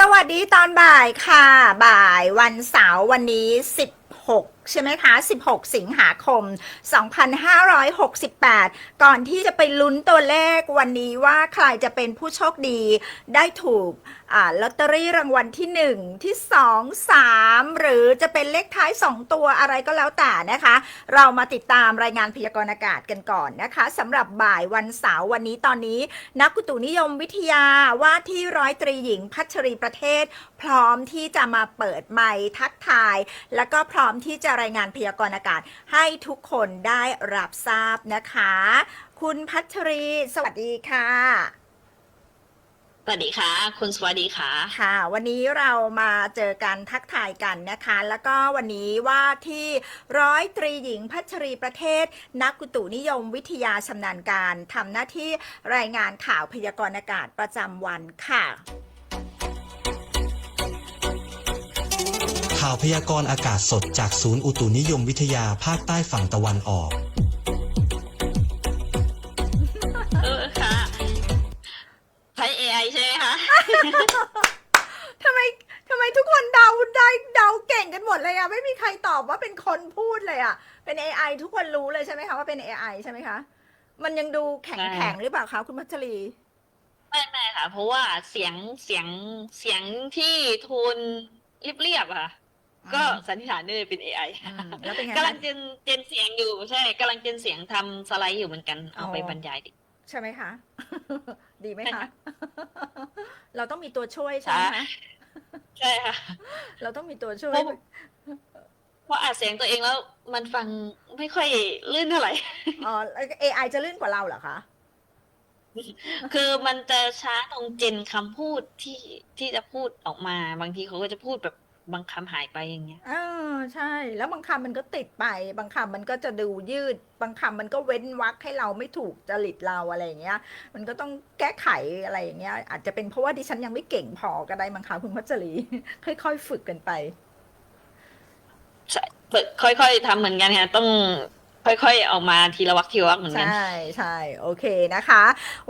สวัสดีตอนบ่ายค่ะ บ่ายวันเสาร์วันนี้ 16 ใช่ไหมคะ 16 สิงหาคม 2568 ก่อนที่จะไปลุ้นตัวเลขวันนี้ว่าใครจะเป็นผู้โชคดีได้ถูกลอตเตอรี่รางวัลที่ 1 ที่ 2 3 หรือจะเป็นเลขท้าย 2 ตัวอะไรก็แล้วแต่นะคะ เรามาติดตามรายงานพยากรณ์อากาศกันก่อนนะคะสำหรับบ่ายวันเสาร์วันนี้ตอนนี้ นักอุตุนิยมวิทยาว่าที่ร้อยตรีหญิงพัชรีประเทศ พร้อมที่จะมาเปิดไมค์ทักทาย แล้วก็พร้อมที่จะรายงานพยากรณ์อากาศให้ทุกคนได้รับทราบนะคะ คุณพัชรี สวัสดีค่ะ สวัสดีค่ะ คุณสวัสดีค่ะ ค่ะ วันนี้เรามาเจอกันทักทายกันนะคะ แล้วก็วันนี้ว่าที่ร้อยตรีหญิงพัชรีประเทศ นักอุตุนิยมวิทยาชำนาญการทำหน้าที่รายงานข่าวพยากรณ์อากาศประจำวันค่ะ ข่าวพยากรณ์อากาศสดจากศูนย์อุตุนิยมวิทยาภาคใต้ฝั่งตะวันออก ทำไมทำไมทุกคนเดาได้เดาเก่งกันหมดเลยอะไม่มีใครตอบว่าเป็นคนพูดเลยอะเป็น AI ทุกคนรู้เลยใช่ไหมคะว่าเป็น AI ใช่ไหมคะ มันยังดูแข็งใช่แข็งหรือเปล่าคะคุณพัชรี ไม่ไม่ค่ะ เพราะว่าเสียงเสียงเสียงที่โทนเรียบๆอะค่ะก็สันนิษฐานได้เลยเป็น AI อืมแล้วเป็นไงกำลังคะเจนเจนเสียงอยู่ใช่กำลังเจนเสียงทำสไลด์อยู่เหมือนกันเอาไปอ๋อบรรยายดิ ใช่ไหมคะ ดีไหมใช่คะค่ะเราต้องมีตัวช่วยใช่ไหมคะใช่ค่ะ เราต้องมีตัวช่วย เพราะเพราะอัดเสียงตัวเองแล้วมันฟังไม่ค่อยลื่นเท่าไหร่ อ๋อแล้ว AI จะลื่นกว่าเราเหรอคะ คือมันจะช้าตรงเจนคำพูดที่ที่จะพูดออกมา บางทีเขาก็จะพูดแบบ บางคำหายไปอย่างเงี้ย เออใช่ แล้วบางคำมันก็ติดไป บางคำมันก็จะดูยืด บางคำมันก็เว้นวรรคให้เราไม่ถูกจริตเราอะไรอย่างเงี้ย มันก็ต้องแก้ไขอะไรอย่างเงี้ย อาจจะเป็นเพราะว่าดิฉันยังไม่เก่งพอก็ได้บางคำคุณพัชรี ค่อยๆฝึกกันไป ใช่ฝึกค่อยๆทำเหมือนกันค่ะต้อง ค่อยๆ ออกมาทีละวักทีละวักเหมือนกันใช่ใช่โอเคนะคะ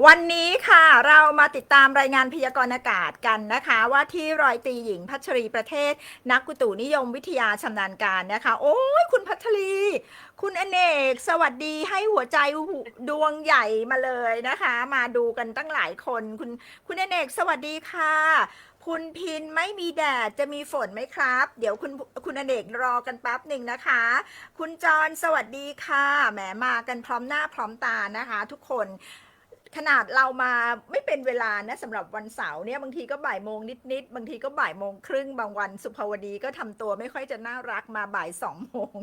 วันนี้ค่ะเรามาติดตามรายงานพยากรณ์อากาศกันนะคะ ว่าที่รอยตีหญิงพัชรีประเทศ นักกุตุนิยมวิทยาชำนาญการนะคะ โอ้ยคุณพัชรี คุณอเนก สวัสดีให้หัวใจดวงใหญ่มาเลยนะคะ มาดูกันตั้งหลายคนคุณคุณอเนกสวัสดีค่ะ คุณพินไม่มีแดดจะมีฝนไหมครับ เดี๋ยวคุณคุณอเนกรอกันแป๊บหนึ่งนะคะ คุณจรสวัสดีค่ะแหมมากันพร้อมหน้าพร้อมตานะคะ ทุกคนขนาดเรามาไม่เป็นเวลานะสำหรับวันเสาร์เนี่ยบางทีก็บ่ายโมงนิดๆบางทีก็บ่ายโมงครึ่งบางวันสุภาวดีก็ทำตัวไม่ค่อยจะน่ารักมาบ่ายสองโมง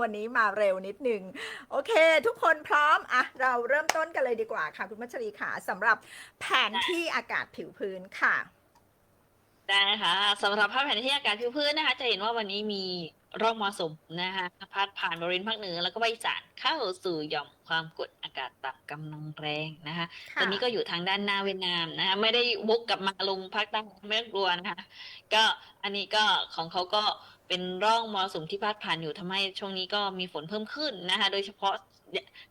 วันนี้มาเร็วนิดนึงโอเค ทุกคนพร้อมอะเราเริ่มต้นกันเลยดีกว่าค่ะ คุณมัชรีค่ะสำหรับแผนที่อากาศผิวพื้นค่ะ ได้ค่ะสำหรับภาพแผนที่อากาศผิวพื้นนะคะ จะเห็นว่าวันนี้มีร่องมรสุมนะคะพัดผ่านบริเวณภาคเหนือแล้วก็ภาคอีสานเข้าสู่หย่อมความกดอากาศต่ำกำลังแรงนะคะค่ะตอนนี้ก็อยู่ทางด้านหน้าเวียดนามนะคะไม่ได้วกกลับมาลงภาคใต้ไม่ต้องกลัวนะคะก็อันนี้ก็ของเขาก็เป็นร่องมรสุมที่พาดผ่านอยู่ทำให้ช่วงนี้ก็มีฝนเพิ่มขึ้นนะคะ โดยเฉพาะ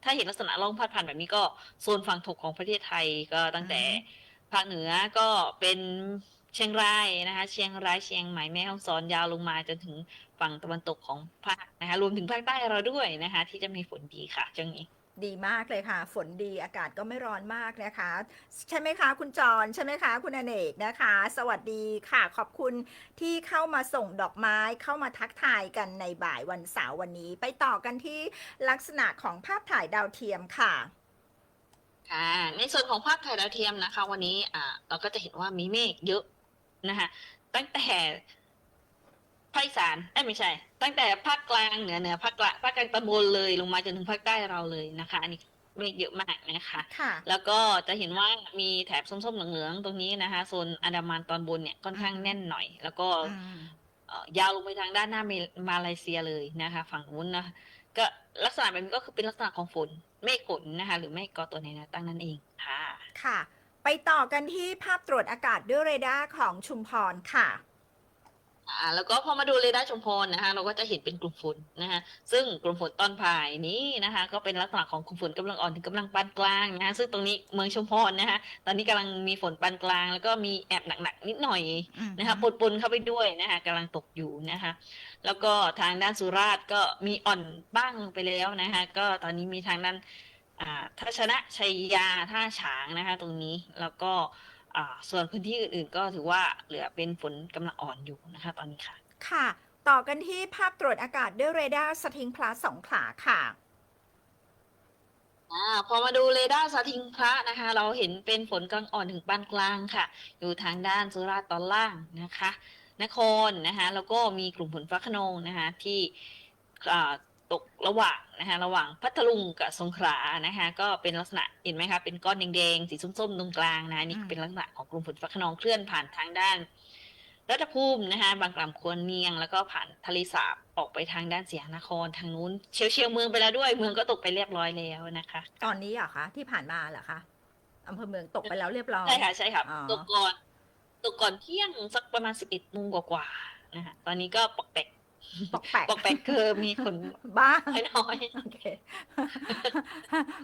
ถ้าเห็นลักษณะร่องพาดผ่านแบบนี้ก็โซนฝั่งตกของประเทศไทยก็ตั้งแต่ภาคเหนือก็เป็น เชียงรายนะคะ เชียงรายเชียงใหม่แม่ฮ่องสอนยาวลงมาจนถึงฝั่งตะวันตกของภาคนะคะ รวมถึงภาคใต้เราด้วยนะคะ ที่จะมีฝนดีค่ะช่วงนี้ดีมากเลยค่ะ ฝนดีอากาศก็ไม่ร้อนมากนะคะ ใช่ไหมคะ คุณจรใช่ไหมคะ คุณอเนกนะคะ สวัสดีค่ะ ขอบคุณที่เข้ามาส่งดอกไม้เข้ามาทักทายกันในบ่ายวันเสาร์วันนี้ ไปต่อกันที่ลักษณะของภาพถ่ายดาวเทียมค่ะค่ะในส่วนของภาพถ่ายดาวเทียมนะคะ วันนี้อ่าเราก็จะเห็นว่ามีเมฆเยอะ นะคะตั้งแต่ภาคอีสานเอ้ยไม่ใช่ ตั้งแต่ภาคกลางเหนือเหนือภาคกลางภาคกลางตะบนเลยลงมาจนถึงภาคใต้เราเลยนะคะ อันนี้เมฆเยอะมากนะคะ ค่ะ แล้วก็จะเห็นว่ามีแถบส้มๆเหลืองๆตรงนี้นะคะโซนอันดามันตอนบนเนี่ยค่อนข้างแน่นหน่อย แล้วก็อืมเอ่อยาวลงไปทางด้านหน้าเมมาเลเซียเลยนะคะ ฝั่งนู้นนะก็ลักษณะแบบนี้ก็คือเป็นลักษณะของฝนเมฆฝนนะคะ หรือเมฆก่อตัวในแนวตั้งนั่นเองค่ะ ค่ะ ไปต่อกันที่ภาพตรวจอากาศด้วยเรดาร์ของชุมพรค่ะอ่าแล้วก็พอมาดูเรดาร์ชุมพรนะคะเราก็จะเห็นเป็นกลุ่มฝนนะคะซึ่งกลุ่มฝนตอนบ่ายนี้นะคะก็เป็นลักษณะของกลุ่มฝนกำลังอ่อนถึงกำลังปานกลางนะคะซึ่งตรงนี้เมืองชุมพรนะคะตอนนี้กำลังมีฝนปานกลาง แล้วก็มีแอบหนักๆนิดหน่อยนะคะปนๆเข้าไปด้วยนะคะกำลังตกอยู่นะคะแล้วก็ทางด้านสุราษฎร์ก็มีอ่อนบ้างไปแล้วนะคะก็ตอนนี้มีทางด้าน อ่าทัชนะชัยยาท่าฉางนะคะ ตรงนี้แล้วก็อ่าส่วนพื้นที่อื่นๆ ก็ถือว่าเหลือเป็นฝนกำลังอ่อนอยู่นะคะ ตอนนี้ค่ะ ค่ะ ต่อกันที่ภาพตรวจอากาศด้วยเรดาร์สทิงพลัสสองขาค่ะ อ่าพอมาดูเรดาร์สทิงพระนะคะ เราเห็นเป็นฝนกลางอ่อนถึงปานกลางค่ะ อยู่ทางด้านสุราษฎร์ตอนล่างนะคะ นครนะคะ แล้วก็มีกลุ่มฝนฟ้าขนองนะคะ ที่อ่า ตกระหว่างนะคะระหว่างพัทลุงกับสงขลานะคะก็เป็นลักษณะเห็นไหมคะเป็นก้อนแดงๆสีส้มๆตรงกลางนะนี่อืมเป็นลักษณะของกลุ่มฝนฟ้าขนองเคลื่อนผ่านทางด้านรัฐภูมินะคะบางกล่ำควรเนียง แล้วก็ผ่านทะเลสาบออกไปทางด้านเสียนครทางนู้นเชียวเชียวๆเมืองไปแล้วด้วยเมืองก็ตกไปเรียบร้อยแล้วนะคะ ตอนนี้เหรอคะที่ผ่านมาเหรอคะอำเภอเมืองตกไปแล้วเรียบร้อยใช่ค่ะใช่ค่ะอ๋อตกก่อนตกก่อนเที่ยงสักประมาณสิบเอ็ดโมงกว่าๆนะคะตอนนี้ก็ปอกแปก ปอกแปกปอกแปกคือมีฝนบ้างน้อยโอเค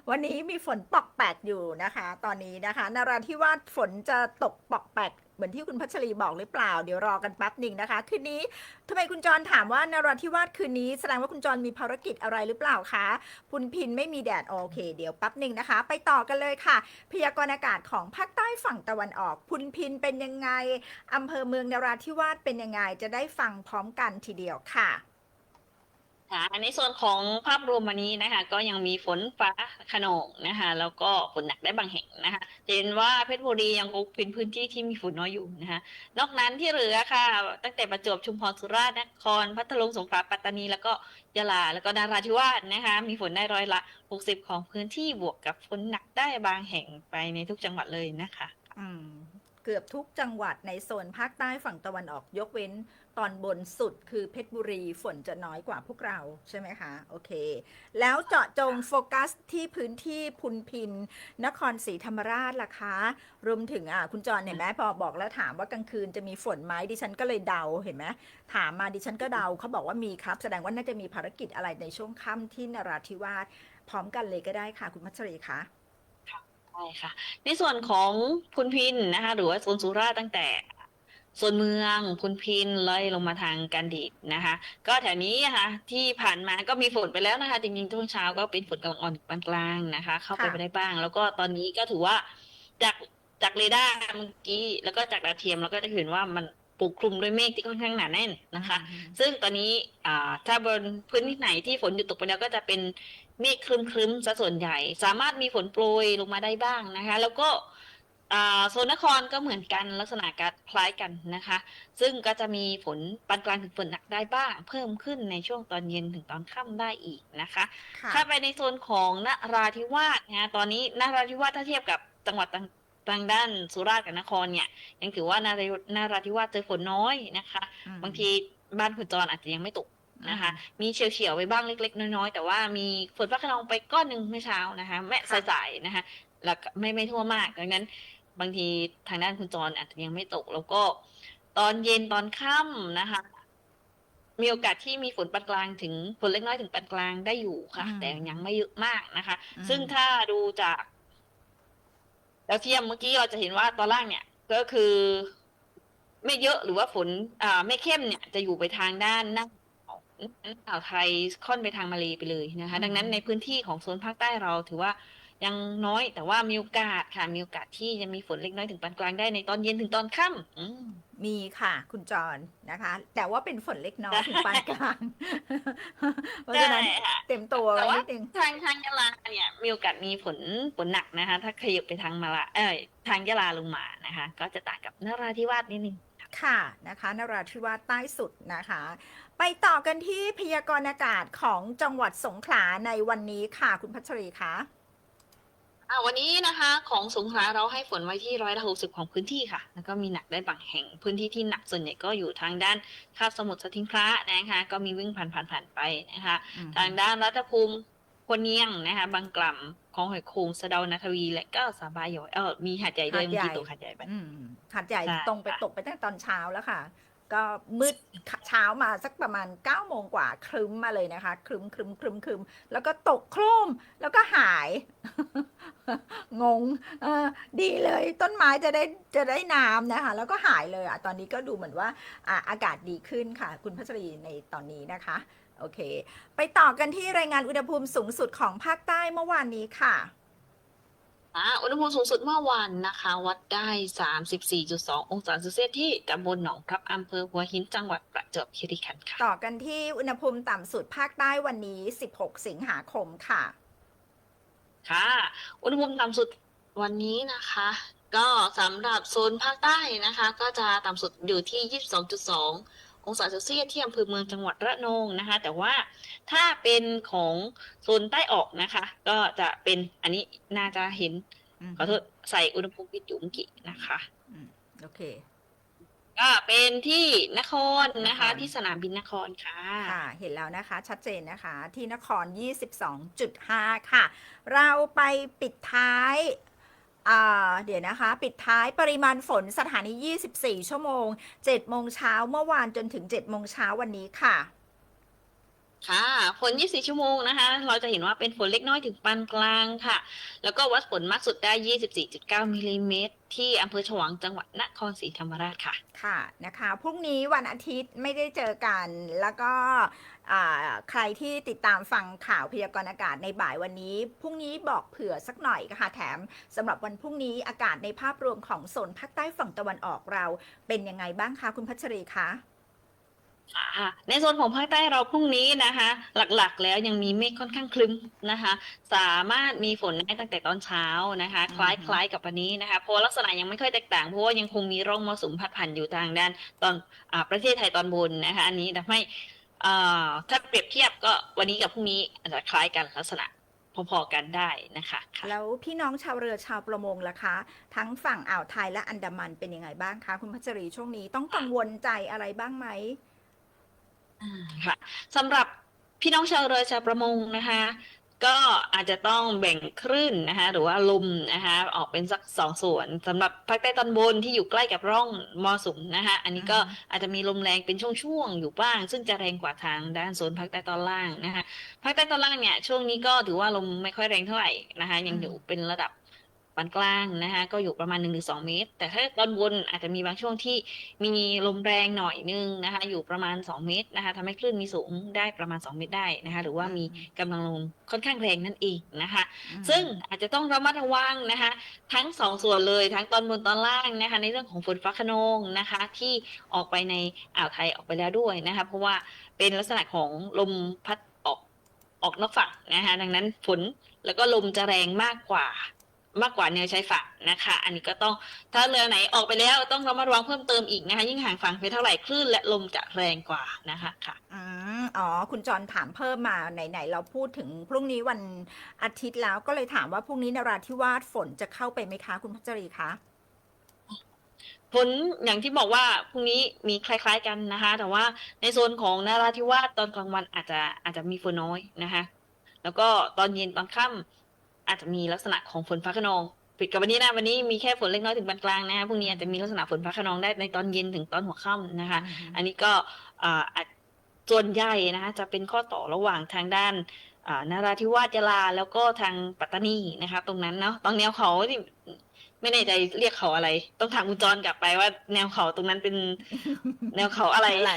วันนี้มีฝนปอกแปกอยู่นะคะ ตอนนี้นะคะนราธิวาสฝนจะตกปอกแปก เหมือนที่คุณพัชรีบอกหรือเปล่า เดี๋ยวรอกันแป๊บหนึ่งนะคะ คืนนี้ทำไมคุณจรถามว่านราธิวาสคืนนี้ แสดงว่าคุณจรมีภารกิจอะไรหรือเปล่าคะพุนพินไม่มีแดดโอเค เดี๋ยวแป๊บหนึ่งนะคะ ไปต่อกันเลยค่ะ พยากรณ์อากาศของภาคใต้ฝั่งตะวันออก พุนพินเป็นยังไงอำเภอเมืองนราธิวาสเป็นยังไงจะได้ฟังพร้อมกันทีเดียวค่ะ ค่ะในส่วนของภาพรวมวันนี้นะคะ ก็ยังมีฝนฟ้าขนองนะคะ แล้วก็ฝนหนักได้บางแห่งนะคะจะเห็นว่าเพชรบุรียังคงเป็นพื้นที่ที่มีฝนน้อยอยู่นะคะ นอกนั้นที่เหลือค่ะ ตั้งแต่ประจวบชุมพรสุราษฎร์นคร พัทลุงสงขลาปัตตานี แล้วก็ยะลาแล้วก็นราธิวาสนะคะ มีฝนได้ร้อยละ 60 ของพื้นที่บวกกับฝนหนักได้บางแห่งไปในทุกจังหวัดเลยนะคะ อืมเกือบทุกจังหวัดในโซนภาคใต้ฝั่งตะวันออกยกเว้น ตอนบนสุดคือเพชรบุรีฝนจะน้อยกว่าพวกเราใช่ไหมคะ โอเค แล้วเจาะจงโฟกัสที่พื้นที่พุนพิน นครศรีธรรมราชล่ะคะ รวมถึงอะคุณจรเห็นไหมพอบอกแล้วถามว่ากลางคืนจะมีฝนไหมดิฉันก็เลยเดาเห็นไหมถามมาดิฉันก็เดาเขาบอกว่ามีครับ แสดงว่าน่าจะมีภารกิจอะไรในช่วงค่ำที่นราธิวาสพร้อมกันเลยก็ได้ค่ะ คุณพัชรีคะใช่ค่ะ ในส่วนของพุนพินนะคะ หรือว่าโซนสุรารตั้งแต่ โซนเมืองพุนพินเลยลงมาทางกันดิดนะคะ ก็แถวนี้นะคะที่ผ่านมาก็มีฝนไปแล้วนะคะจริงๆช่วงเช้าก็เป็นฝนกำลังอ่อนปานกลางนะคะ เข้าไปไปได้บ้าง แล้วก็ตอนนี้ก็ถือว่าจากจากเรดาร์เมื่อกี้แล้วก็จากดาวเทียมเราก็จะเห็นว่ามันปกคลุมด้วยเมฆที่ค่อนข้างหนาแน่นนะคะ ซึ่งตอนนี้อ่าถ้าบนพื้นที่ไหนที่ฝนหยุดตกไปแล้วก็จะเป็นเมฆครึ้มๆซะส่วนใหญ่ สามารถมีฝนโปรยลงมาได้บ้างนะคะ แล้วก็ โซนนครก็เหมือนกันลักษณะการคล้ายกันนะคะ ซึ่งก็จะมีฝนปานกลางถึงฝนหนักได้บ้าง เพิ่มขึ้นในช่วงตอนเย็นถึงตอนค่ำได้อีกนะคะค่ะถ้าไปในโซนของนราธิวาสนะตอนนี้นราธิวาสถ้าเทียบกับจังหวัดทางทางด้านสุราษฎร์กับนครเนี่ยยังถือว่านารานาราธิวาสเจอฝนน้อยนะคะอืมบางทีบ้านคุณจรอาจจะยังไม่ตกนะคะ มีเฉียวๆไปบ้างเล็ก ๆ น้อยๆแต่ว่ามีฝนฟ้าขนองไปก้อนหนึ่งเมื่อเช้านะคะ แม่ค่ะสายๆนะคะ แล้วก็ไม่ไม่ทั่วมากดังนั้น บางทีทางด้านคุณจรอาจจะยังไม่ตก แล้วก็ตอนเย็นตอนค่ำนะคะ มีโอกาสที่มีฝนปานกลางถึงฝนเล็กน้อยถึงปานกลางได้อยู่ค่ะ อืมแต่ยังไม่เยอะมากนะคะ อืม ซึ่งถ้าดูจากดาวเทียมเมื่อกี้เราจะเห็นว่าตอนล่างเนี่ย ก็คือไม่เยอะหรือว่าฝนอ่าไม่เข้มเนี่ย จะอยู่ไปทางด้านหน้าอ่าวไทยค่อนไปทางมาเลไปเลยนะคะ ดังนั้นในพื้นที่ของโซนภาคใต้เราถือว่า ยังน้อยแต่ว่ามีโอกาสค่ะ มีโอกาสที่จะมีฝนเล็กน้อยถึงปานกลางได้ในตอนเย็นถึงตอนค่ำอืมมีค่ะ คุณจรนะคะ แต่ว่าเป็นฝนเล็กน้อยถึงปานกลางเพราะฉะนั้นใช่ค่ะเต็มตัวแต่ไว้ว่านิดนึงทางทางยะลาเนี่ยมีโอกาสมีฝนฝนหนักนะคะ ถ้าขยับไปทางมาละเอ้ยทางยะลาลงมานะคะ ก็จะต่างกับนราธิวาสนิดนึงค่ะนะคะนราธิวาสใต้สุดนะคะ ไปต่อกันที่พยากรณ์อากาศของจังหวัดสงขลาในวันนี้ค่ะ คุณพัชรีคะ อ่าวันนี้นะคะของสงขลาเราให้ฝนไว้ที่ร้อยละหกสิบของพื้นที่ค่ะ แล้วก็มีหนักได้บางแห่งพื้นที่ที่หนักส่วนใหญ่ก็อยู่ทางด้านคาบสมุทรสทิงพระนะคะ ก็มีวิ่งผ่านผ่านผ่านไปนะคะ ทางด้านรัฐภูมิควรเนียงนะคะ บางกล่ำของหอยโขงสะเดานาทวี และก็สาบายอยเออมีหาดใหญ่ด้วยหาดเมื่อใหญ่กี้ตกหาดใหญ่ไปอืมหาดใหญ่ใช่ตรงไปค่ะตกไปตั้งแต่ตอนเช้าแล้วค่ะ ก็มืดเช้ามาสักประมาณ9ก้าโมงกว่าครึ้มมาเลยนะคะ ครึ้มครึ้มครึ้มครึ้มแล้วก็ตกโครมแล้วก็หาย งงเออดีเลย ต้นไม้จะได้จะได้น้ำนะคะ แล้วก็หายเลยอะตอนนี้ก็ดูเหมือนว่าอะอากาศดีขึ้นค่ะ คุณพัชรีในตอนนี้นะคะ โอเค ไปต่อกันที่รายงานอุณหภูมิสูงสุดของภาคใต้เมื่อวานนี้ค่ะ อ่าอุณหภูมิสูงสุดเมื่อวานนะคะ วัดได้ 34.2 องศาเซลเซียสที่ตำบลหนองพลับอำเภอหัวหินจังหวัดประจวบคีรีขันธ์ค่ะ ต่อกันที่อุณหภูมิต่ำสุดภาคใต้วันนี้ 16 สิงหาคมค่ะ ค่ะ อุณหภูมิต่ำสุดวันนี้นะคะ ก็สำหรับโซนภาคใต้นะคะ ก็จะต่ำสุดอยู่ที่ 22.2 องศาเซลเซียสที่อำเภอเมืองจังหวัดระนองนะคะ แต่ว่าถ้าเป็นของโซนใต้ออกนะคะ ก็จะเป็นอันนี้น่าจะเห็นอืมขอโทษใส่อุณหภูมิวิทยุเมื่อกี้นะคะอืมโอเคก็เป็นที่นครนะคะนครที่สนามบินนครค่ะค่ะ เห็นแล้วนะคะชัดเจนนะคะที่นคร 22.5 ค่ะ เราไปปิดท้ายอ่า เดี๋ยวนะคะ ปิดท้ายปริมาณฝนสถานี 24 ชั่วโมง 7 โมงเช้าเมื่อวานจนถึง 7 โมงเช้าวันนี้ค่ะ ค่ะ ฝน 24 ชั่วโมงนะคะ เราจะเห็นว่าเป็นฝนเล็กน้อยถึงปานกลางค่ะ แล้วก็วัดฝนมากสุดได้ 24.9มิลลิเมตร ที่อำเภอฉวางจังหวัดนครศรีธรรมราชค่ะ ค่ะนะคะพรุ่งนี้วันอาทิตย์ไม่ได้เจอกันแล้วก็ใครที่ติดตามฟังข่าวพยากรณ์อากาศในบ่ายวันนี้ พรุ่งนี้บอกเผื่อสักหน่อยค่ะแถมสำหรับวันพรุ่งนี้อากาศในภาพรวมของโซนภาคใต้ฝั่งตะวันออกเราเป็นยังไงบ้างคะคุณพัชรีคะ ค่ะในโซนของภาคใต้เราพรุ่งนี้นะคะ หลักๆแล้วยังมีเมฆค่อนข้างคลึ้มนะคะ สามารถมีฝนได้ตั้งแต่ตอนเช้านะคะ คล้ายคล้ายกับวันนี้นะคะเพราะว่าลักษณะยังไม่ค่อยแตกต่างเพราะว่ายังคงมีร่องมรสุมพัดผ่านอยู่ทางด้านตอนอาประเทศไทยตอนบนนะคะ อันนี้ทำให้อ่าถ้าเปรียบเทียบก็วันนี้กับพรุ่งนี้อาจจะคล้ายกันลักษณะพอๆกันได้นะคะค่ะแล้วพี่น้องชาวเรือชาวประมงล่ะคะ ทั้งฝั่งอ่าวไทยและอันดามันเป็นยังไงบ้างคะ คุณพัชรีช่วงนี้ต้องกังวลใจอะไรบ้างไหม ค่ะสำหรับพี่น้องชาวเรือชาวประมงนะคะ ก็อาจจะต้องแบ่งคลื่นนะคะหรือว่าลมนะคะออกเป็นสักสองส่วนสำหรับภาคใต้ตอนบนที่อยู่ใกล้กับร่องมรสุมนะคะอันนี้ก็อือฮึอาจจะมีลมแรงเป็นช่วงๆอยู่บ้าง ซึ่งจะแรงกว่าทางด้านโซนภาคใต้ตอนล่างนะคะภาคใต้ตอนล่างเนี่ยช่วงนี้ก็ถือว่าลมไม่ค่อยแรงเท่าไหร่นะคะยังอยู่เป็นระดับ ปานกลางนะคะก็อยู่ประมาณ1นถึงสเมตร แต่ถ้าตอนบนอาจจะมีบางช่วงที่มีลมแรงหน่อยนึงนะคะอยู่ประมาณ 2 เมตรนะคะทำให้คลื่นมีสูงได้ประมาณ 2 เมตรได้นะคะหรือว่ามีกำลังลมค่อนข้างแรงนั่นเองนะคะ ซึ่งอาจจะต้องระมัดระวังนะคะทั้งสองส่วนเลยทั้งตอนบนตอนล่างนะคะในเรื่องของฝนฟ้าขนองนะคะที่ออกไปในอ่าวไทยออกไปแล้วด้วยนะคะเพราะว่าเป็นลักษณะของลมพัดออกออกนอกฝั่งนะคะดังนั้นฝนแล้วก็ลมจะแรงมากกว่า มากกว่าแนวชายฝั่งนะคะ อันนี้ก็ต้องถ้าเรือไหนออกไปแล้วต้องระมัดระวังเพิ่มเติมอีกนะคะ ยิ่งห่างฝั่งไปเท่าไหร่คลื่นและลมจะแรงกว่านะคะค่ะอืมอ๋อ คุณจรถามเพิ่มมาไหนๆเราพูดถึงพรุ่งนี้วันอาทิตย์แล้วก็เลยถามว่าพรุ่งนี้นราธิวาสฝนจะเข้าไปไหมคะ คุณพัชรีคะฝนอย่างที่บอกว่าพรุ่งนี้มีคล้าย ๆกันนะคะ แต่ว่าในโซนของนราธิวาสตอนกลางวันอาจจะอาจจะมีฝนน้อยนะคะ แล้วก็ตอนเย็นตอนค่ำ อาจจะมีลักษณะของฝนฟ้าขนองปิดกับวันนี้นะวันนี้มีแค่ฝนเล็กน้อยถึงปานกลางนะคะพรุ่งนี้อาจจะมีลักษณะฝนฟ้าขนองได้ในตอนเย็นถึงตอนหัวค่ำนะคะ อันนี้ก็อ่าอาจส่วนใหญ่นะคะจะเป็นข้อต่อระหว่างทางด้านอ่านราธิวาสยะลาแล้วก็ทางปัตตานีนะคะ ตรงนั้นเนาะตรงแนวเขาที่ ไม่แน่ใจเรียกเขาอะไร ต้องถามคุณจรกลับไปว่า แนวเขาตรงนั้นเป็นแนวเขาอะไรอะไร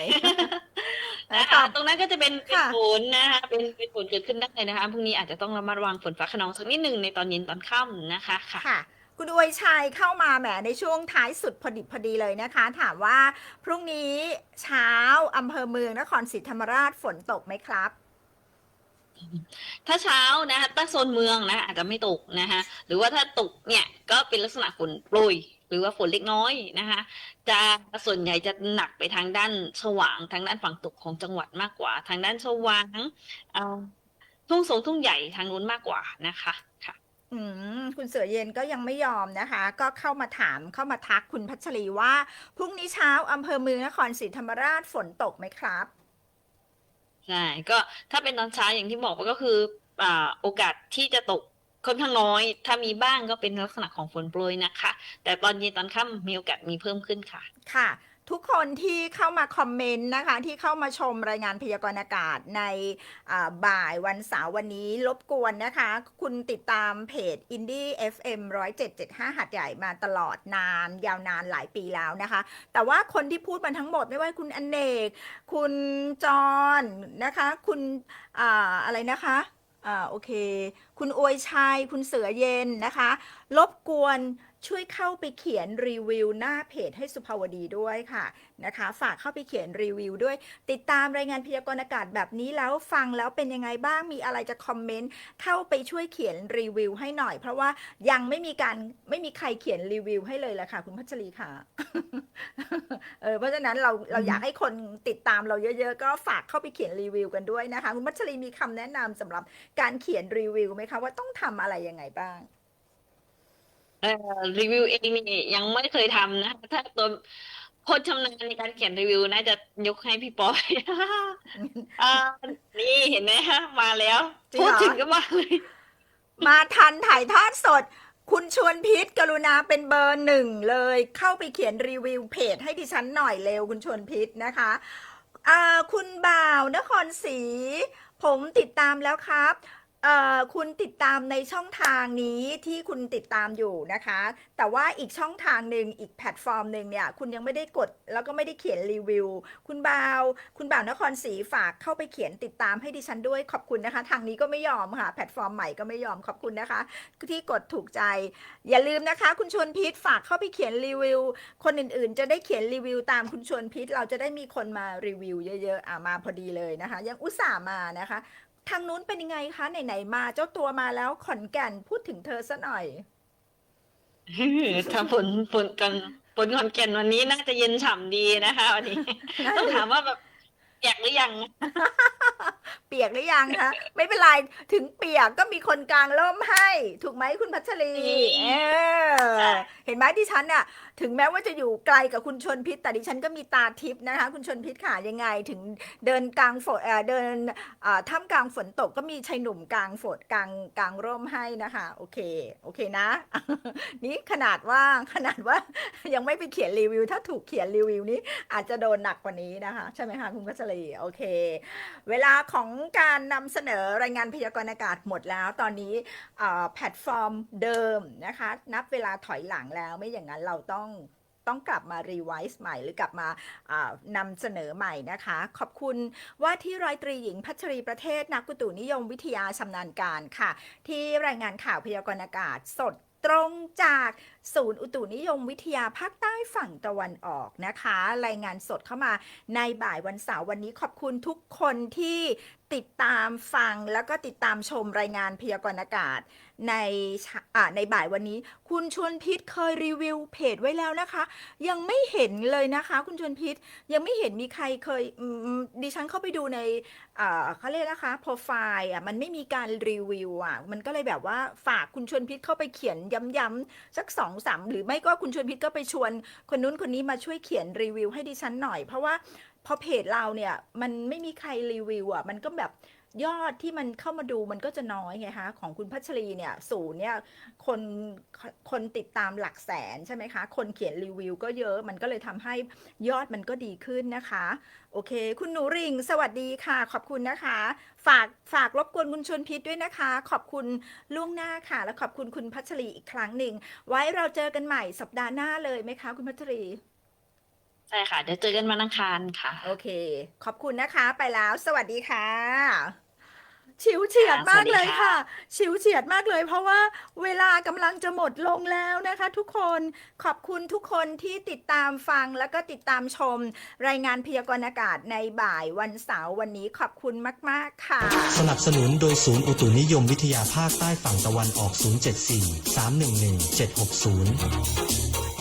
นะตอคะบตรงนั้นก็จะเป็นเป็นค่ะฝนนะคะเป็นเป็นฝนเกิดขึ้นได้นะคะพรุ่งนี้อาจจะต้องระมัดระวังฝนฟ้าขนองสักนิดหนึ่งในตอนเย็นตอนค่ำนะคะค่ะค่ะคุณอวยชัยเข้ามาแหมในช่วงท้ายสุดพอดิบพอดีเลยนะคะ ถามว่าพรุ่งนี้เช้าอำเภอเมืองนครศรีธรรมราชฝนตกไหมครับ ถ้าเช้านะคะถ้าโซนเมืองนะอาจจะไม่ตกนะคะหรือว่าถ้าตกเนี่ยก็เป็นลักษณะฝนโปรยหรือว่าฝนเล็กน้อยนะคะ จะส่วนใหญ่จะหนักไปทางด้านฉวางทางด้านฝั่งตกของจังหวัดมากกว่า ทางด้านฉวางทุ่งสงทุ่งใหญ่ทางนู้นมากกว่านะคะค่ะอืมคุณเสือเย็นก็ยังไม่ยอมนะคะ ก็เข้ามาถามเข้ามาทักคุณพัชรีว่าพรุ่งนี้เช้าอำเภอเมืองนครศรีธรรมราชฝนตกไหมครับ ใช่ก็ถ้าเป็นตอนเช้าอย่างที่บอกก็คืออ่าโอกาสที่จะตกค่อนข้างน้อย ถ้ามีบ้างก็เป็นลักษณะของฝนโปรยนะคะ แต่ตอนเย็นตอนค่ำมีโอกาสมีเพิ่มขึ้นค่ะ ค่ะ ทุกคนที่เข้ามาคอมเมนต์นะคะ ที่เข้ามาชมรายงานพยากรณ์อากาศในบ่ายวันเสาร์วันนี้รบกวนนะคะ คุณติดตามเพจ Indie FM 107.75หัดใหญ่มาตลอดนาน ยาวนานหลายปีแล้วนะคะ แต่ว่าคนที่พูดมาทั้งหมดไม่ว่าคุณอเนก คุณจอนนะคะ คุณออะไรนะคะอ่าโอเค คุณอวยชัย คุณเสือเย็นนะคะ รบกวน ช่วยเข้าไปเขียนรีวิวหน้าเพจให้สุภาวดีด้วยค่ะนะคะ ฝากเข้าไปเขียนรีวิวด้วย ติดตามรายงานพยากรณ์อากาศแบบนี้แล้วฟังแล้วเป็นยังไงบ้างมีอะไรจะคอมเมนต์เข้าไปช่วยเขียนรีวิวให้หน่อย เพราะว่ายังไม่มีการไม่มีใครเขียนรีวิวให้เลยแหละค่ะ คุณพัชรีค่ะเออเพราะฉะนั้นเราเราอยากให้คนติดตามเราเยอะ ๆ ก็ฝากเข้าไปเขียนรีวิวกันด้วยนะคะ คุณพัชรีมีคำแนะนำสำหรับการเขียนรีวิวไหมคะว่าต้องทำอะไรยังไงบ้าง เอ่อรีวิวเองนี่ยังไม่เคยทำนะถ้าตัวคนชำนาญในการเขียนรีวิวน่าจะยกให้พี่ปอย อ่านี่เห็นไหมฮะ มาแล้ว จริงพูเหดรอ ถึงก็มาเลย มาทันถ่ายทอดสด คุณชวนพิษกรุณาเป็นเบอร์หนึ่งเลย เข้าไปเขียนรีวิวเพจให้ดิฉันหน่อยเร็วคุณชวนพิษนะคะอ่าคุณบ่าวนครศรีผมติดตามแล้วครับเอ่อ คุณติดตามในช่องทางนี้ที่คุณติดตามอยู่นะคะ แต่ว่าอีกช่องทางหนึ่งอีกแพลตฟอร์มหนึ่งเนี่ยคุณยังไม่ได้กดแล้วก็ไม่ได้เขียนรีวิว คุณบ่าว คุณบ่าวนครศรีฝากเข้าไปเขียนติดตามให้ดิฉันด้วยขอบคุณนะคะ ทางนี้ก็ไม่ยอมค่ะแพลตฟอร์มใหม่ก็ไม่ยอมขอบคุณนะคะ ที่กดถูกใจ อย่าลืมนะคะ คุณชวนพิษฝากเข้าไปเขียนรีวิว คนอื่นๆ จะได้เขียนรีวิว ตามคุณชวนพิษเราจะได้มีคนมารีวิวเยอะๆอะมาพอดีเลยนะคะ ยังอุตส่าห์มานะคะ ทางนู้นเป็นยังไงคะ ไหน ๆ มาเจ้าตัวมาแล้วขอนแก่นพูดถึงเธอซะหน่อย ถ้าฝนฝนกันฝนขอนแก่นวันนี้น่าจะเย็นฉ่ำดีนะคะวันนี้ ต้องถามว่าแบบอยากหรือยัง เปียกหรือยังคะไม่เป็นไรถึงเปียกก็มีคนกลางร่มให้ ถูกไหมคุณพัชรีนี่เออเห็นไหมดิฉันน่ะ ถึงแม้ว่าจะอยู่ไกลกับคุณชนพิษ แต่ดิฉันก็มีตาทิพย์นะคะ คุณชนพิษค่ะยังไง ถึงเดินกลางฝนเดินท่ามกลางฝนตกก็มีชายหนุ่มกลางฝนกลางกลางร่มให้นะคะ โอเค โอเคนะ นี่ขนาดว่าขนาดว่ายังไม่ไปเขียนรีวิว ถ้าถูกเขียนรีวิวนี้อาจจะโดนหนักกว่านี้นะคะ ใช่ไหมคะคุณพัชรีโอเค เวลาของการนำเสนอรายงานพยากรณ์อากาศหมดแล้ว ตอนนี้แพลตฟอร์มเดิมนะคะ นับเวลาถอยหลังแล้วไม่อย่างนั้นเราต้องต้องกลับมารีไวซ์ใหม่หรือกลับมานำเสนอใหม่นะคะ ขอบคุณว่าที่ร้อยตรีหญิงพัชรีประเทศนักกุตุนิยมวิทยาชำนาญการค่ะ ที่รายงานข่าวพยากรณ์อากาศสดตรงจาก ศูนย์อุตุนิยมวิทยาภาคใต้ฝั่งตะวันออกนะคะ รายงานสดเข้ามาในบ่ายวันเสาร์วันนี้ขอบคุณทุกคนที่ติดตามฟังแล้วก็ติดตามชมรายงานพยากรณ์อากาศในในบ่ายวันนี้ คุณชวนพิษเคยรีวิวเพจไว้แล้วนะคะ ยังไม่เห็นเลยนะคะ คุณชวนพิษยังไม่เห็นมีใครเคยดิฉันเข้าไปดูในเขาเรียกนะคะโปรไฟล์อะมันไม่มีการรีวิวอะมันก็เลยแบบว่าฝากคุณชวนพิษเข้าไปเขียนย้ำๆสักสองสามหรือไม่ก็คุณชวนพิษก็ไปชวนคนนู้นคนนี้มาช่วยเขียนรีวิวให้ดิฉันหน่อย เพราะว่าพอเพจเราเนี่ยมันไม่มีใครรีวิวอะมันก็แบบ ยอดที่มันเข้ามาดูมันก็จะน้อยไงคะของคุณพัชรีเนี่ยศูนย์เนี่ยคนคนติดตามหลักแสนใช่ไหมคะ คนเขียนรีวิวก็เยอะมันก็เลยทำให้ยอดมันก็ดีขึ้นนะคะ โอเค คุณหนูริง สวัสดีค่ะ ขอบคุณนะคะ ฝากฝากรบกวนคุณชวนพิษด้วยนะคะ ขอบคุณล่วงหน้าค่ะ และขอบคุณคุณพัชรีอีกครั้งหนึ่งไว้เราเจอกันใหม่สัปดาห์หน้าเลยไหมคะ คุณพัชรี ใช่ค่ะ เดี๋ยวเจอกันวันอังคารค่ะ โอเค ขอบคุณนะคะ ไปแล้ว สวัสดีค่ะ ชิวเฉียดค่ะมากสวัสดีเลยค่ะค่ะ ชิวเฉียดมากเลย เพราะว่าเวลากำลังจะหมดลงแล้วนะคะ ทุกคนขอบคุณทุกคนที่ติดตามฟังแล้วก็ติดตามชม รายงานพยากรณ์อากาศในบ่ายวันเสาร์วันนี้ขอบคุณมาก ๆ ค่ะ สนับสนุนโดยศูนย์อุตุนิยมวิทยาภาคใต้ฝั่งตะวันออก 074 311 760